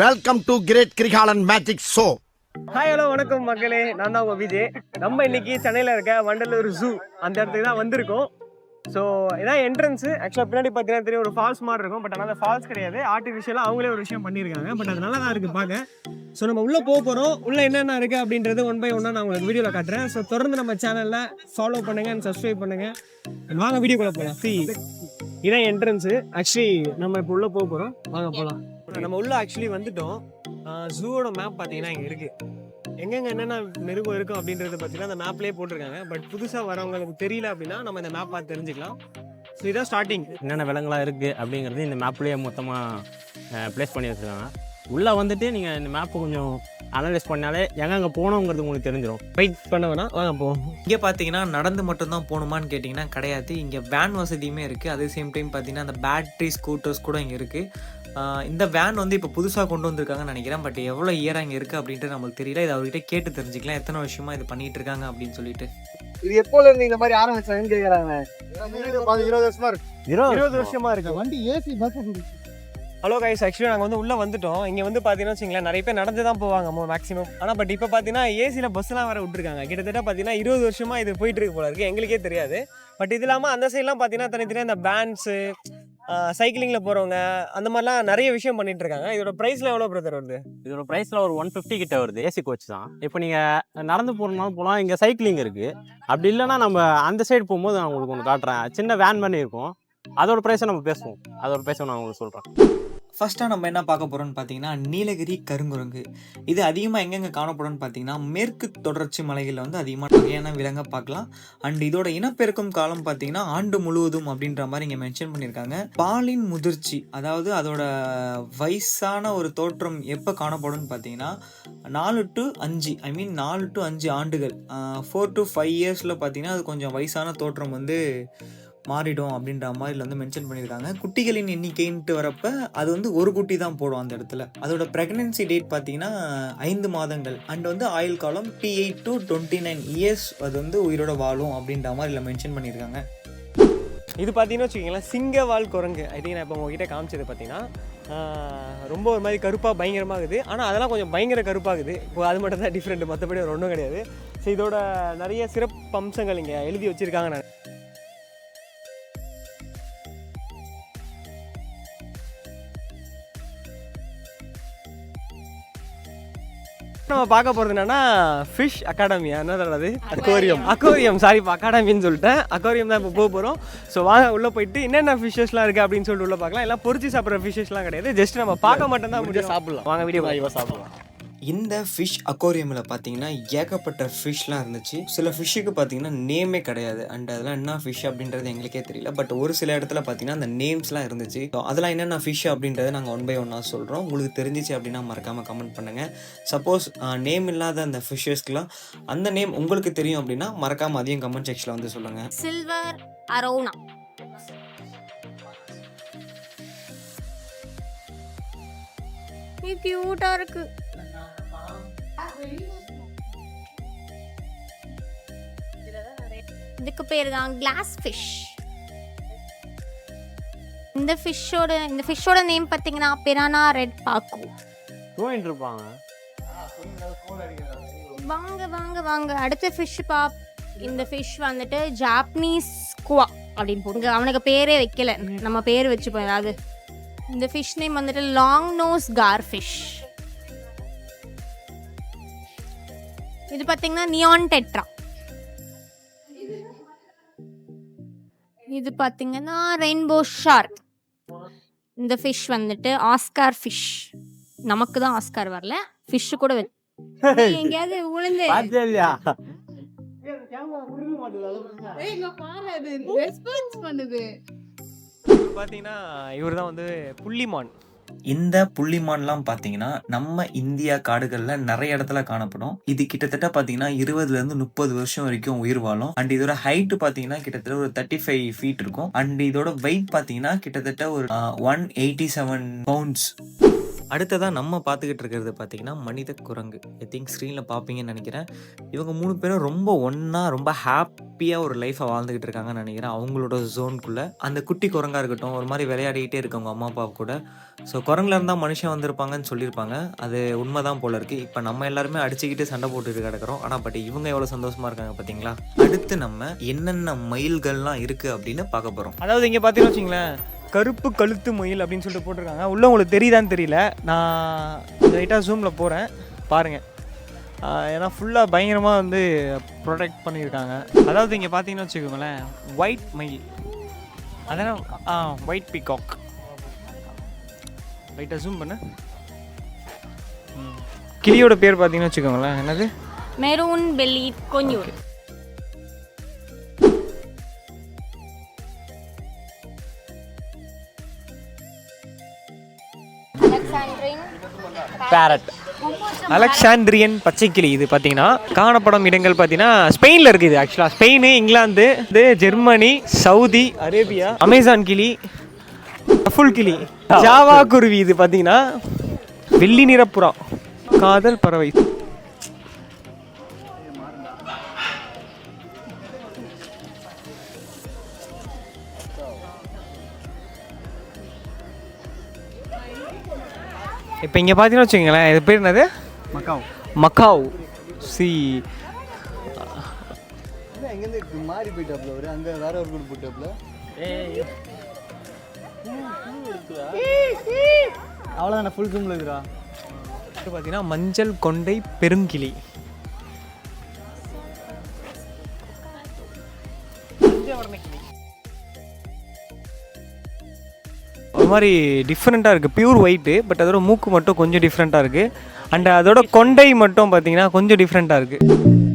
Welcome to great Kirikalan magic show hi hello வணக்கம் மக்களே. நான் தான் உங்க விஜய். நம்ம இன்னைக்கு சென்னையில் இருக்க வண்டலூர் ஜூ அந்த இடத்துக்கு தான் வந்திருக்கோம். ஸோ இதான் என்ட்ரன்ஸு ஆக்சுவலாக பின்னாடி பார்த்தீங்கன்னா தெரியும் ஒரு ஃபால்ஸ் மாதிரி இருக்கும். பட் ஆனால் அந்த ஃபால்ஸ் கிடையாது. ஆர்டிஃபிஷியலாக அவங்களே ஒரு விஷயம் பண்ணியிருக்காங்க. பட் அது நல்லா தான் இருக்குது பார்க்க. ஸோ நம்ம உள்ளே போக போகிறோம் உள்ளே என்னென்ன இருக்குது அப்படின்றது ஒன் பை ஒன்னாக நான் உங்களுக்கு வீடியோவில் காட்டுறேன். ஸோ தொடர்ந்து நம்ம சேனலில் ஃபாலோ பண்ணுங்கள் அண்ட் சப்ஸ்கிரைப் பண்ணுங்கள் வாங்க வீடியோக்குள்ளே போகலாம் சி இதான் என்ட்ரன்ஸு ஆக்சுவலி நம்ம இப்போ உள்ளே போக போகிறோம் வாங்க போகலாம் நம்ம உள்ளே ஆக்சுவலி வந்துட்டோம். ஜூவோட மேப் பார்த்தீங்கன்னா இங்கே இருக்குது எங்கெங்க என்னென்ன மிருகம் இருக்கும் அப்படின்றத பார்த்தீங்கன்னா அந்த மேப்லேயே போட்டிருக்காங்க. பட் புதுசாக வரவங்களுக்கு தெரியல அப்படின்னா நம்ம இந்த மேப் பார்த்து தெரிஞ்சுக்கலாம். ஸோ இதான் ஸ்டார்டிங் என்னென்ன விலங்குலாம் இருக்குது அப்படிங்கிறது இந்த மேப்லேயே மொத்தமாக ப்ளேஸ் பண்ணி வச்சுருக்காங்க. உள்ளே வந்துட்டு நீங்கள் இந்த மேப்பை கொஞ்சம் அனலைஸ் பண்ணாலே எங்கெங்கே போகணுங்கிறது உங்களுக்கு தெரிஞ்சிடும் வெயிட் பண்ண வேணாம். வாங்க போவோம். இங்கே பார்த்தீங்கன்னா நடந்து மட்டும்தான் போகணுமான்னு கேட்டிங்கன்னா கிடையாது. இங்கே வேன் வசதியுமே இருக்குது அதே சேம் டைம் பார்த்தீங்கன்னா அந்த பேட்டரி ஸ்கூட்டர்ஸ் கூட இங்கே இருக்குது இந்த வேன் வந்து இப்போ புதுசாக கொண்டு வந்திருக்காங்கன்னு நினைக்கிறேன். பட் எவ்வளோ இயர் அங்கே இருக்குது அப்படின்ட்டு நம்மளுக்கு தெரியல. இது அவர்கிட்ட கேட்டு தெரிஞ்சுக்கலாம். எத்தனை வருஷமா இது பண்ணிட்டு இருக்காங்க அப்படின்னு சொல்லிட்டு. இது எப்போல இருந்து இந்த மாதிரி ஆரம்பிச்சாங்கன்னு கேக்குறாங்க? இருபது வருஷமா இருக்கு. இருபது வருஷமா? இருக்கு. வண்டி AC bus hello guys actually நாங்கள் வந்து உள்ளே வந்துட்டோம். இங்கே வந்து பார்த்தீங்கன்னா வச்சுங்களேன் நிறைய பேர் நடந்து தான் போவாங்க மேக்ஸிமம் ஆனால் பட் இப்போ பார்த்தீங்கன்னா ஏசியில் பஸ்லாம் வேறு விட்டுருக்காங்க. கிட்டத்தட்ட பார்த்தீங்கன்னா இருபது வருஷமாக இது போயிட்டு இருக்கு போல இருக்கு. எங்களுக்கே தெரியாது. பட் இது இல்லாமல் அந்த சைட்லாம் பார்த்தீங்கன்னா தனித்தனியாக இந்த பேண்ட்ஸு சைக்கிளிங்கில் போகிறவங்க அந்த மாதிரிலாம் நிறைய விஷயம் பண்ணிட்டு இருக்காங்க. இதோட ப்ரைஸ்லாம் எவ்வளோ பிரதர் வருது? இதோட ப்ரைஸில் ஒரு ஒன் ஃபிஃப்டி கிட்ட வருது ஏசி கோச் தான். இப்போ நீங்கள் நடந்து போகிறனாலும் போகலாம். இங்கே சைக்கிளிங் இருக்குது அப்படி இல்லைன்னா நம்ம அந்த சைடு போகும்போது நான் உங்களுக்கு ஒன்று காட்டுறேன். சின்ன வேன் பண்ணி இருக்கும். அதோட ப்ரைஸை நம்ம பேசுவோம். அதோட ப்ரைஸை நான் உங்களுக்கு சொல்கிறேன் ஃபஸ்ட்டாக நம்ம என்ன பார்க்க போகிறோம்னு பார்த்தீங்கன்னா நீலகிரி கருங்குரங்கு. இது அதிகமாக எங்கெங்கே காணப்படும்னு பார்த்தீங்கன்னா மேற்கு தொடர்ச்சி மலைகளில் வந்து அதிகமாக வகையான விலங்க பார்க்கலாம். அண்ட் இதோட இனப்பெருக்கும் காலம் பார்த்தீங்கன்னா ஆண்டு முழுவதும் அப்படின்ற மாதிரி இங்கே மென்ஷன் பண்ணியிருக்காங்க. பாலின் முதிர்ச்சி அதாவது அதோட வயசான ஒரு தோற்றம் எப்போ காணப்படும்னு பார்த்தீங்கன்னா நாலு டு அஞ்சு ஐ மீன் நாலு டு அஞ்சு ஆண்டுகள். ஃபோர் டு ஃபைவ் இயர்ஸில் பார்த்தீங்கன்னா அது கொஞ்சம் வயசான தோற்றம் வந்து மாறிடும் அப்படின்ற மாதிரி வந்து மென்ஷன் பண்ணியிருக்காங்க. குட்டிகளின் எண்ணிக்கைன்ட்டு வரப்ப அது வந்து ஒரு குட்டி தான் போடும் அந்த இடத்துல. அதோட ப்ரெக்னன்சி டேட் பார்த்தீங்கன்னா ஐந்து மாதங்கள். அண்ட் வந்து ஆயுள் காலம் D eight to twenty nine years அது வந்து உயிரோட வாழும் அப்படின்ற மாதிரி இதில் மென்ஷன் பண்ணியிருக்காங்க. இது பார்த்தீங்கன்னா வச்சுக்கோங்களேன் சிங்கவால் குரங்கு. ஐ திங்க் நான் இப்போ உங்ககிட்ட காமிச்சது பார்த்தீங்கன்னா ரொம்ப ஒரு மாதிரி கருப்பாக பயங்கரமாகுது. ஆனால் அதெல்லாம் கொஞ்சம் பயங்கர கருப்பாகுது. இப்போ அது மட்டும் தான் டிஃப்ரெண்ட் மற்றபடி ஒரு ஒன்றும் கிடையாது. ஸோ இதோட நிறைய சிறப்பு அம்சங்கள் இங்கே எழுதி வச்சுருக்காங்க நான். நம்ம பார்க்க போகிறது என்னன்னா ஃபிஷ் அகாடமியா என்ன அது? அக்வாரியம் அக்வாரியம் சாரி இப்போ அகாடமின்னு சொல்லிட்டேன். அக்வாரியம் தான் இப்போ போக போகிறோம் ஸோ வாங்க உள்ளே போயிட்டு என்னென்ன ஃபிஷஸ்லாம் இருக்குது அப்படின்னு சொல்லிட்டு உள்ள பார்க்கலாம். எல்லாம் பொரிச்சு சாப்பிட்ற ஃபிஷஸ்லாம் கிடையாது. ஜஸ்ட் நம்ம பார்க்க மட்டும் தான் முடியும். சாப்பிடலாம். வாங்க வீடியோ சாப்பிடலாம். இந்த ஃபிஷ் அக்வாரியமில் பார்த்தீங்கன்னா ஏகப்பட்ட ஃபிஷ்லாம் இருந்துச்சு. சில ஃபிஷ்ஷுக்கு பார்த்தீங்கன்னா நேமே கிடையாது. அண்ட் அதெல்லாம் என்ன ஃபிஷ் அப்படின்றது எங்களுக்கே தெரியல. பட் ஒரு சில இடத்துல பார்த்தீங்கன்னா அந்த நேம்ஸ்லாம் இருந்துச்சு. அதெல்லாம் என்னென்ன ஃபிஷ் அப்படின்றத நாங்கள் ஒன் பை ஒன்னாக சொல்கிறோம் உங்களுக்கு தெரிஞ்சிச்சு அப்படின்னா மறக்காமல் கமெண்ட் பண்ணுங்கள் சப்போஸ் நேம் இல்லாத அந்த ஃபிஷ்ஷஸ்க்குலாம் அந்த நேம் உங்களுக்கு தெரியும் அப்படின்னா மறக்காமல் அதையும் கமெண்ட் செக்ஷனில் வந்து சொல்லுங்கள் சில்வர் அரோனா இது கியூட்டாக இருக்குது இதுக்கு பேர் தான் கிளாஸ் ஃபிஷ் இந்த ஃபிஷ்ஷோட இந்த ஃபிஷ்ஷோட நேம் பார்த்தீங்கன்னா பிரானா ரெட் பாக்கு தூங்கிட்டு இருப்பாங்க வாங்க வாங்க வாங்க. அடுத்த ஃபிஷ் பாப் இந்த ஃபிஷ் வந்துட்டு ஜாப்பனீஸ் குவா அப்படின்னு போடுங்க. அவனுக்கு பேரே வைக்கல. நம்ம பேர் வச்சுப்போம் ஏதாவது. இந்த ஃபிஷ் நேம் வந்துட்டு லாங் நோஸ் கார் ஃபிஷ் இது பார்த்தீங்கன்னா நியான் டெட்ரா இது பார்த்தீங்கன்னா ரெயின்போ ஷார்க் இந்த ஃபிஷ் வந்துட்டு ஆஸ்கார் ஃபிஷ் நமக்கு தான் ஆஸ்கார் வரல. ஃபிஷ் கூட வெ- எங்கேயாவது இல்லையா? பார்த்தீங்கன்னா இவர் தான் வந்து புள்ளிமான். இந்த புள்ளிமான்லாம் பார்த்தீங்கன்னா நம்ம இந்தியா காடுகளில் நிறைய இடத்துல காணப்படும். இது கிட்டத்தட்ட பார்த்தீங்கன்னா இருபதுலேருந்து முப்பது வருஷம் வரைக்கும் உயிர் வாழும். அண்ட் இதோட ஹைட் பார்த்தீங்கன்னா கிட்டத்தட்ட ஒரு தேர்ட்டி ஃபைவ் ஃபீட் இருக்கும். அண்ட் இதோட வெயிட் பார்த்தீங்கன்னா கிட்டத்தட்ட ஒரு ஒன் எயிட்டி செவன் பவுண்ட்ஸ் அடுத்ததாக நம்ம பார்த்துக்கிட்டு இருக்கிறது பார்த்தீங்கன்னா மனித குரங்கு. ஐ திங்க் ஸ்க்ரீனில் பார்ப்பீங்கன்னு நினைக்கிறேன். இவங்க மூணு பேரும் ரொம்ப ஒன்றா ரொம்ப ஹாப்பியாக ஒரு லைஃப்பை வாழ்ந்துக்கிட்டு இருக்காங்கன்னு நினைக்கிறேன். அவங்களோட ஜோனுக்குள்ளே அந்த குட்டி குரங்காக இருக்கட்டும் ஒரு மாதிரி விளையாடிக்கிட்டே இருக்கவங்க அம்மா அப்பா கூட. ஸோ குரங்குல இருந்தால் மனுஷன் வந்திருப்பாங்கன்னு சொல்லியிருப்பாங்க. அது உண்மை தான் போல இருக்குது இப்போ நம்ம எல்லாருமே அடிச்சுக்கிட்டு சண்டை போட்டுட்டு கிடக்குறோம். ஆனால் பட் இவங்க எவ்வளோ சந்தோஷமாக இருக்காங்க பார்த்தீங்களா அடுத்து நம்ம என்னென்ன மயில்கள்லாம் இருக்குது அப்படின்னு பார்க்க போகிறோம் அதாவது இங்கே பார்த்தீங்கன்னு வச்சிங்களேன் கருப்பு கழுத்து முயல் அப்படின்னு சொல்லிட்டு போட்டிருக்காங்க. உள்ள உங்களுக்கு தெரியுதான்னு தெரியல. நான் லைட்டாக ஜூமில் போகிறேன் பாருங்கள் ஏன்னா ஃபுல்லாக பயங்கரமாக வந்து ப்ரொடெக்ட் பண்ணியிருக்காங்க. அதாவது இங்கே பார்த்தீங்கன்னு வச்சுக்கோங்களேன் ஒயிட் மயில் அதான் ஆ ஒயிட் பீகாக் லைட்டாக ஜூம் பண்ணு. கிளியோட பேர் பார்த்தீங்கன்னு வச்சுக்கோங்களேன். என்னது? Maroon belly conure parrot Alexandrian பச்சைக்கிளி. இது பார்த்தீங்கன்னா காணப்படும் இடங்கள் பார்த்தீங்கன்னா ஸ்பெயினில் இருக்குது. இது ஆக்சுவலாக ஸ்பெயின் இங்கிலாந்து இது ஜெர்மனி சவுதி அரேபியா அமேசான் கிளி ஃபுல் கிளி ஜாவா குருவி இது பார்த்தீங்கன்னா வெள்ளி நிறப்புறா காதல் பறவை. இப்போ இங்கே பார்த்தீங்கன்னு வச்சுக்கோங்களேன் இது பேர் என்னது? மக்காவ். மக்காவ். சி. எங்கேருந்து மாறி போயிட்டாப்ல அவரு? அங்க வேற ஒரு கூட போயிட்டாப்ல அவ்வளோதானே ஃபுல் ஜூம்ல இருக்குடா இது பார்த்தீங்கன்னா மஞ்சள் கொண்டை பெருங்கிளி. ஒரு மாதிரி டிஃப்ரெண்ட்டாக இருக்குது பியூர் ஒயிட்டு பட் அதோட மூக்கு மட்டும் கொஞ்சம் டிஃப்ரெண்ட்டாக இருக்குது அண்ட் அதோட கொண்டை மட்டும் பார்த்தீங்கன்னா கொஞ்சம் டிஃப்ரெண்ட்டாக இருக்குது